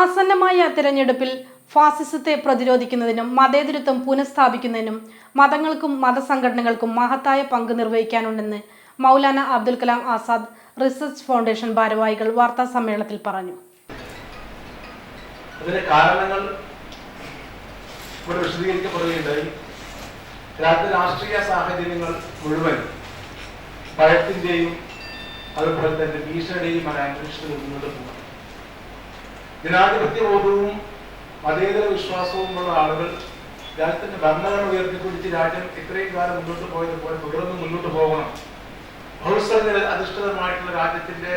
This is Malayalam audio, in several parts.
ആസന്നമായ തിരഞ്ഞെടുപ്പിൽ ഫാസിസത്തെ പ്രതിരോധിക്കുന്നതിനും മതേതരത്വം പുനഃസ്ഥാപിക്കുന്നതിനും മതങ്ങൾക്കും മതസംഘടനകൾക്കും മഹത്തായ പങ്ക് നിർവഹിക്കാനുണ്ടെന്ന് മൗലാന അബ്ദുൽ കലാം ആസാദ് റിസർച്ച് ഫൗണ്ടേഷൻ ഭാരവാഹികൾ വാർത്താ സമ്മേളനത്തിൽ പറഞ്ഞു. അതിന്റെ കാരണങ്ങൾ ഇവിടെ വിശദീകരിക്കപ്പെടുകയുണ്ടായി. രാജ്യത്തെ രാഷ്ട്രീയ സാഹചര്യങ്ങൾ മുഴുവൻ ഭയത്തിന്റെയും അതുപോലെ തന്നെ ഒരു അന്തരീക്ഷത്തിൽ മുന്നോട്ട് പോകും ജനാധിപത്യ ബോധവും മതേതര വിശ്വാസവും ഉള്ള ആളുകൾ രാജ്യത്തിന്റെ ഭരണഘടന ഉയർത്തിപ്പിടിച്ച് രാജ്യം ഇത്രയും കാലം മുന്നോട്ട് പോയതുപോലെ തുടർന്ന് മുന്നോട്ട് പോകണം. ബഹുസ്വര അധിഷ്ഠിതമായിട്ടുള്ള രാജ്യത്തിന്റെ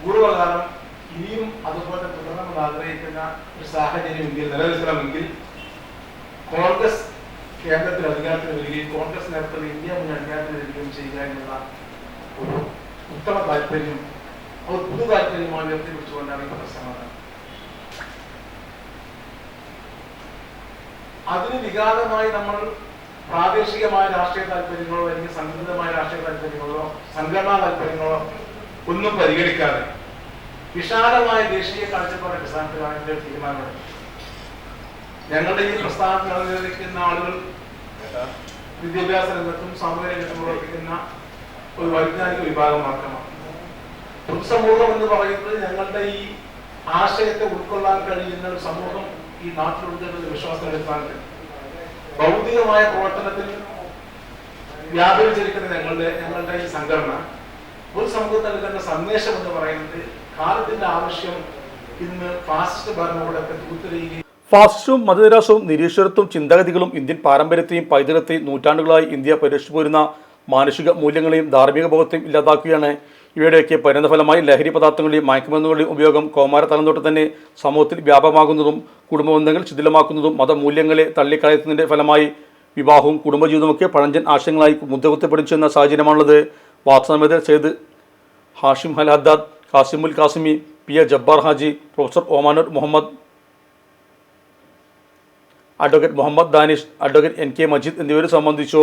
പൂർവകാലം ഇനിയും അതുപോലെ തുടരണമെന്ന് ആഗ്രഹിക്കുന്ന ഒരു സാഹചര്യം ഇന്ത്യയിൽ നിലനിൽക്കണമെങ്കിൽ കോൺഗ്രസ് കേരളത്തിൽ അധികാരത്തിൽ വരികയും കോൺഗ്രസ് നേതൃത്വത്തിൽ ഇന്ത്യ മുന്നേ അധികാരത്തിൽ വരികയും ചെയ്യുക എന്നുള്ള ഒരു ഉത്തമ താല്പര്യം ഒരു പുതു താല്പര്യമായി ഉയർത്തിപ്പിടിച്ചുകൊണ്ടാണ് ഈ പ്രസംഗം അതിന് വിഘാതമായി നമ്മൾ പ്രാദേശികമായ രാഷ്ട്രീയ താല്പര്യങ്ങളോ അല്ലെങ്കിൽ സംഘടിതമായ രാഷ്ട്രീയ താല്പര്യങ്ങളോ സംഘടനാ താല്പര്യങ്ങളോ ഒന്നും പരിഗണിക്കാതെ വിശാലമായ ദേശീയ കാഴ്ചപ്പാട് അടിസ്ഥാനത്തിലാണ് ഇതിന്റെ തീരുമാനമെടുത്തത് ഞങ്ങളുടെ ഈ പ്രസ്ഥാനം അണിനിരക്കുന്ന ആളുകൾ വിദ്യാഭ്യാസ രംഗത്തും സാമൂഹ്യ രംഗത്തും പ്രവർത്തിക്കുന്ന ഒരു വൈജ്ഞാനിക വിഭാഗം മാത്രമാണ്. പൊതുസമൂഹം എന്ന് പറയുന്നത് ഞങ്ങളുടെ ഈ ആശയത്തെ ഉൾക്കൊള്ളാൻ കഴിയുന്ന ഒരു സമൂഹം ഈ നാട്ടിലുണ്ട് വിശ്വാസം അടിസ്ഥാനത്തിൽ ഭൗതികമായ പ്രവർത്തനത്തിൽ വ്യാപരിച്ചിരിക്കുന്ന ഞങ്ങളുടെ ഞങ്ങളുടെ ഈ സംഘടന പൊതുസമൂഹത്തിൽ നൽകുന്ന സന്ദേശം എന്ന് പറയുന്നത് കാലത്തിന്റെ ആവശ്യം ഇന്ന് ഫാസിസ്റ്റ് ഭരണകൂടത്തെ തൂത്തെറിയുകയും ഫാസിസ്റ്റും മതനിരാശവും നിരീശ്വരത്വം ചിന്താഗതികളും ഇന്ത്യൻ പാരമ്പര്യത്തെയും പൈതൃകത്തെയും നൂറ്റാണ്ടുകളായി ഇന്ത്യ പരിരക്ഷിച്ചു പോരുന്ന മാനുഷിക മൂല്യങ്ങളെയും ധാർമ്മിക ബോധത്തെയും ഇല്ലാതാക്കുകയാണ് ഇവയുടെയൊക്കെ പരിണതഫലമായി ലഹരി പദാർത്ഥങ്ങളുടെയും മയക്കുമരുന്നുകളുടെയും ഉപയോഗം കൗമാര തലം തന്നെ സമൂഹത്തിൽ വ്യാപകമാകുന്നതും കുടുംബബന്ധങ്ങൾ ശിഥിലമാക്കുന്നതും മതമൂല്യങ്ങളെ തള്ളിക്കളയുന്നതിന്റെ ഫലമായി വിവാഹവും കുടുംബജീവിതമൊക്കെ പഴഞ്ചൻ ആശയങ്ങളായി മുദ്രകുത്തപ്പെടിച്ചെന്ന സാഹചര്യമാണുള്ളത്. വാർത്താസമയത്ത് Syed Hashim Al Haddad Kasimul Kasimi P A Jabbar Haji professor Omanur Muhammad advocate Muhammad Danish advocate N K Majeed എന്നിവരെ സംബന്ധിച്ചു.